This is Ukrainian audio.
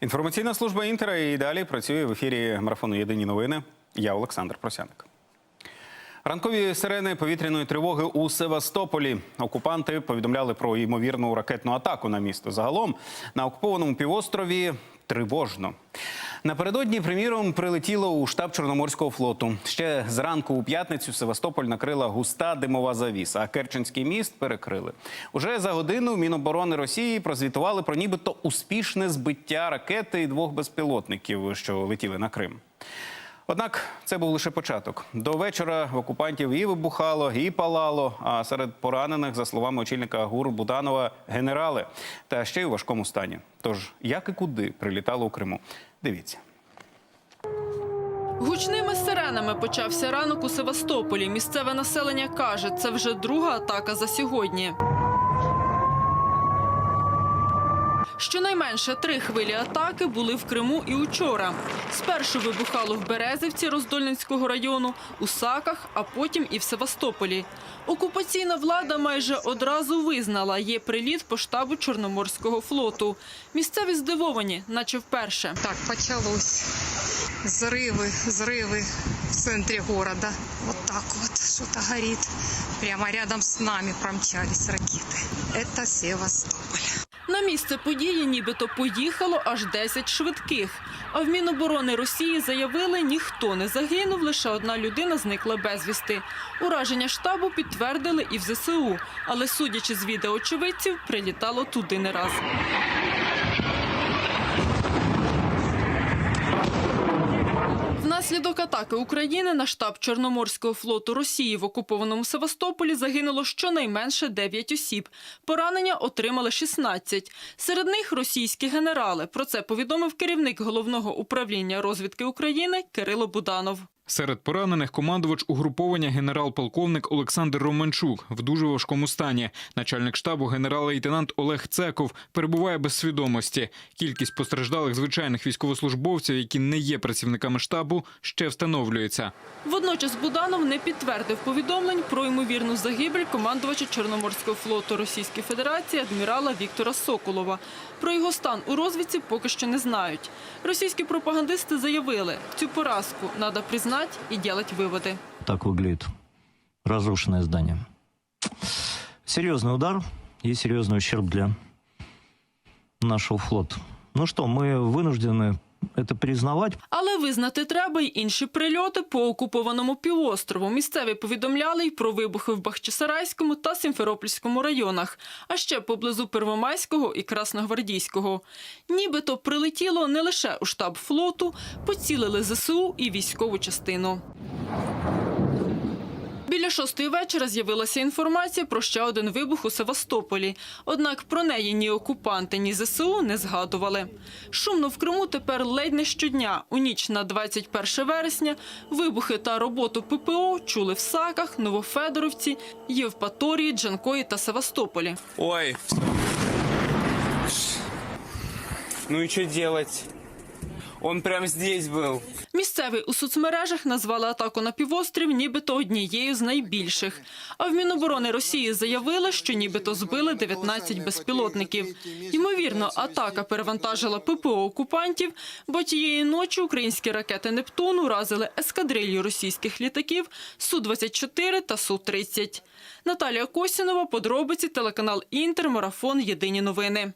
Інформаційна служба Інтера і далі працює в ефірі марафону Єдині новини. Я Олександр Просяник. Ранкові сирени повітряної тривоги у Севастополі. Окупанти повідомляли про ймовірну ракетну атаку на місто. Загалом на окупованому півострові тривожно. Напередодні, приміром, прилетіло у штаб Чорноморського флоту. Ще зранку у п'ятницю Севастополь накрила густа димова завіса, а Керченський міст перекрили. Уже за годину Міноборони Росії прозвітували про нібито успішне збиття ракети і двох безпілотників, що летіли на Крим. Однак це був лише початок. До вечора окупантів і вибухало, і палало. А серед поранених, за словами очільника ГУР Буданова, генерали та ще й у важкому стані. Тож як і куди прилітало у Криму? Дивіться. Гучними сиренами почався ранок у Севастополі. Місцеве населення каже, це вже друга атака за сьогодні. Щонайменше три хвилі атаки були в Криму і учора. Спершу вибухало в Березівці Роздольницького району, у Саках, а потім і в Севастополі. Окупаційна влада майже одразу визнала, є приліт по штабу Чорноморського флоту. Місцеві здивовані, наче вперше. Так, почалось. Взрывы, взрывы в центре города. Вот так вот что-то горит. Прямо рядом с нами промчались ракеты. Это Севастополь. На місце події нібито поїхало аж 10 швидких. А в Міноборони Росії заявили, ніхто не загинув, лише одна людина зникла безвісти. Ураження штабу підтвердили і в ЗСУ, але судячи з відео очевидців, прилітало туди не раз. Внаслідок атаки України на штаб Чорноморського флоту Росії в окупованому Севастополі загинуло щонайменше 9 осіб. Поранення отримали 16. Серед них російські генерали. Про це повідомив керівник головного управління розвідки України Кирило Буданов. Серед поранених командувач угруповання генерал-полковник Олександр Романчук в дуже важкому стані. Начальник штабу генерал-лейтенант Олег Цеков перебуває без свідомості. Кількість постраждалих звичайних військовослужбовців, які не є працівниками штабу, ще встановлюється. Водночас Буданов не підтвердив повідомлень про ймовірну загибель командувача Чорноморського флоту Російської Федерації адмірала Віктора Соколова. Про його стан у розвідці поки що не знають. Російські пропагандисти заявили, цю поразку треба признати і робити виводи. Так выглядит разрушенное здание. Серьезный удар и серьезный ущерб для нашего флота. Ну что, мы вынуждены это признавати. Але визнати треба й інші прильоти по окупованому півострову. Місцеві повідомляли й про вибухи в Бахчисарайському та Сімферопольському районах, а ще поблизу Первомайського і Красногвардійського. Нібито прилетіло не лише у штаб флоту, поцілили ЗСУ і військову частину. Шостої вечора з'явилася інформація про ще один вибух у Севастополі. Однак про неї ні окупанти, ні ЗСУ не згадували. Шумно в Криму тепер ледь не щодня. У ніч на 21 вересня вибухи та роботу ППО чули в Саках, Новофедоровці, Євпаторії, Джанкої та Севастополі. Ой. Ну и что делать? Он прям здесь был. Місцеві у соцмережах назвали атаку на півострів нібито однією з найбільших. А в Міноборони Росії заявили, що нібито збили 19 безпілотників. Ймовірно, атака перевантажила ППО окупантів, бо тієї ночі українські ракети «Нептун» уразили ескадрилью російських літаків Су-24 та Су-30. Наталія Косінова, подробиці, телеканал Інтер, Марафон, Єдині новини.